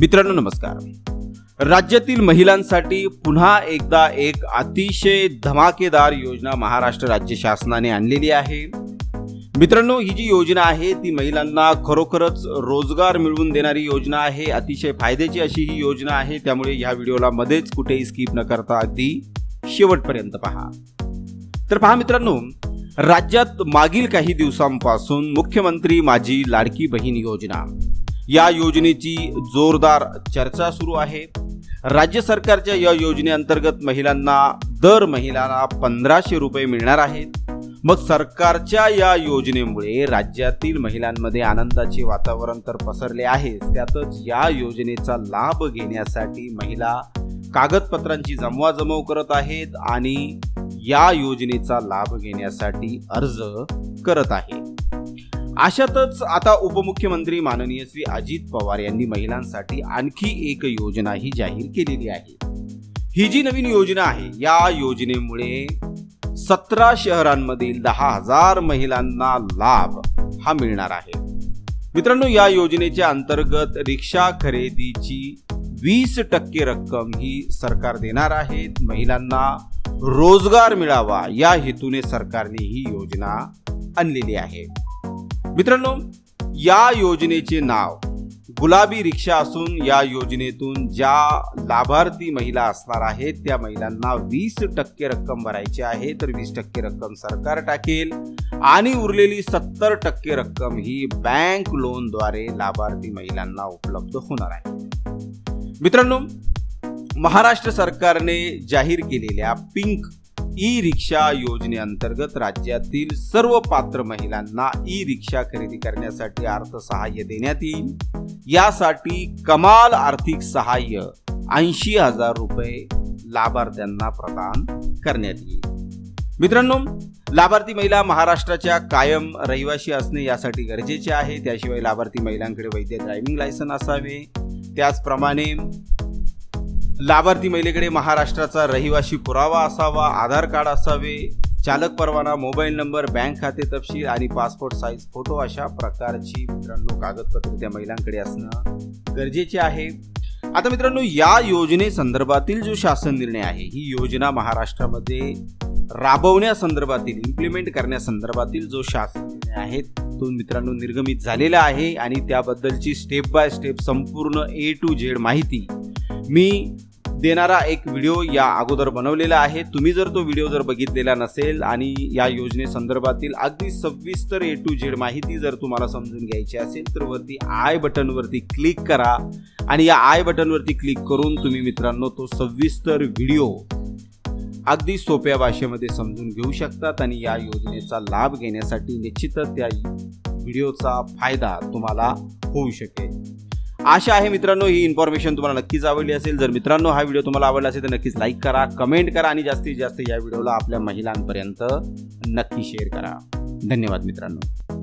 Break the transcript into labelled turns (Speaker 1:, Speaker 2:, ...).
Speaker 1: मित्रांनो नमस्कार. राज्यातील महिलांसाठी पुन्हा एकदा एक अतिशय धमाकेदार योजना महाराष्ट्र राज्य शासनाने आणलेली आहे. मित्रांनो ही जी योजना आहे ती महिलांना खरोखरच रोजगार मिळवून देणारी योजना आहे. अतिशय फायद्याची अशी ही योजना आहे. त्यामुळे ह्या व्हिडिओला मध्येच कुठेही स्किप न करता अगदी शेवटपर्यंत पहा. तर पहा मित्रांनो राज्यात मागील काही दिवसांपासून मुख्यमंत्री माझी लाडकी बहीण योजना. या योजनेची जोरदार चर्चा सुरू आहे. राज्य सरकारच्या या योजनेअंतर्गत महिलांना दर महिलाला पंधराशे रुपये मिळणार आहेत. मग सरकारच्या या योजनेमुळे राज्यातील महिलांमध्ये आनंदाचे वातावरण तर पसरले आहे त्यातच या योजनेचा लाभ घेण्यासाठी महिला कागदपत्रांची जमवाजमव करत आहेत आणि या योजनेचा लाभ घेण्यासाठी अर्ज करत आहे अशातच आता उपमुख्यमंत्री माननीय श्री अजित पवार यांनी महिलांसाठी आणखी एक योजना ही जाहीर केलेली आहे. ही जी नवीन योजना आहे या योजनेमुळे सतरा शहरांमधील दहा हजार महिलांना लाभ हा मिळणार आहे. मित्रांनो या योजनेच्या अंतर्गत रिक्षा खरेदीची वीस टक्के रक्कम ही सरकार देणार आहे. महिलांना रोजगार मिळावा या हेतूने सरकारने ही योजना आणलेली आहे. मित्रांनो या योजनेचे नाव गुलाबी रिक्षा असून या योजनेतून ज्या लाभार्थी महिला असणार आहेत त्या महिलांना वीस टक्के रक्कम भरायची आहे. तर वीस टक्के रक्कम सरकार टाकेल आणि उरलेली सत्तर टक्के रक्कम ही बँक लोनद्वारे लाभार्थी महिलांना उपलब्ध होणार आहे. मित्रांनो महाराष्ट्र सरकारने जाहीर केलेल्या पिंक ई रिक्षा योजनेअंतर्गत राज्यातील सर्व पात्र महिलांना ई रिक्षा खरेदी करण्यासाठी अर्थसहाय्य देण्यात येईल. यासाठी कमाल आर्थिक सहाय्य ऐंशी हजार रुपये लाभार्थ्यांना प्रदान करण्यात येईल. मित्रांनो लाभार्थी महिला महाराष्ट्राच्या कायम रहिवाशी असणे यासाठी गरजेचे आहे. त्याशिवाय लाभार्थी महिलांकडे वैद्य ड्रायव्हिंग लायसन असावे. त्याचप्रमाणे लाभार्थी महिलेकडे महाराष्ट्राचा रहिवाशी पुरावा असावा आधार कार्ड असावे चालक परवाना मोबाईल नंबर बँक खाते तपशील आणि पासपोर्ट साईज फोटो अशा प्रकारची मित्रांनो कागदपत्रे त्या महिलांकडे असणं गरजेचे आहे. आता मित्रांनो या योजनेसंदर्भातील जो शासन निर्णय आहे ही योजना महाराष्ट्रामध्ये राबवण्यासंदर्भातील इम्प्लिमेंट करण्यासंदर्भातील जो शासन निर्णय आहे तो मित्रांनो निर्गमित झालेला आहे आणि त्याबद्दलची स्टेप बाय स्टेप संपूर्ण ए टू झेड माहिती मी देणारा एक व्हिडिओ या अगोदर बनवलेला आहे. तुम्ही जर तो व्हिडिओ जर बघितलेला नसेल आणि या योजनेसंदर्भातील अगदी सविस्तर ए टू झेड माहिती जर तुम्हाला समजून घ्यायची असेल तर वरती आय बटनवरती क्लिक करा आणि या आय बटनवरती क्लिक करून तुम्ही मित्रांनो तो सविस्तर व्हिडिओ अगदी सोप्या भाषेमध्ये समजून घेऊ शकतात आणि या योजनेचा लाभ घेण्यासाठी निश्चितच त्या व्हिडिओचा फायदा तुम्हाला होऊ शकेल. आशा आहे मित्रांनो ही इन्फॉर्मेशन तुम्हाला नक्कीच आवडली असेल. जर मित्रांनो हा व्हिडिओ तुम्हाला आवडला असेल तर नक्कीच लाईक करा कमेंट करा आणि जास्तीत जास्त या व्हिडिओला आपल्या महिलांपर्यंत नक्की शेअर करा. धन्यवाद मित्रांनो.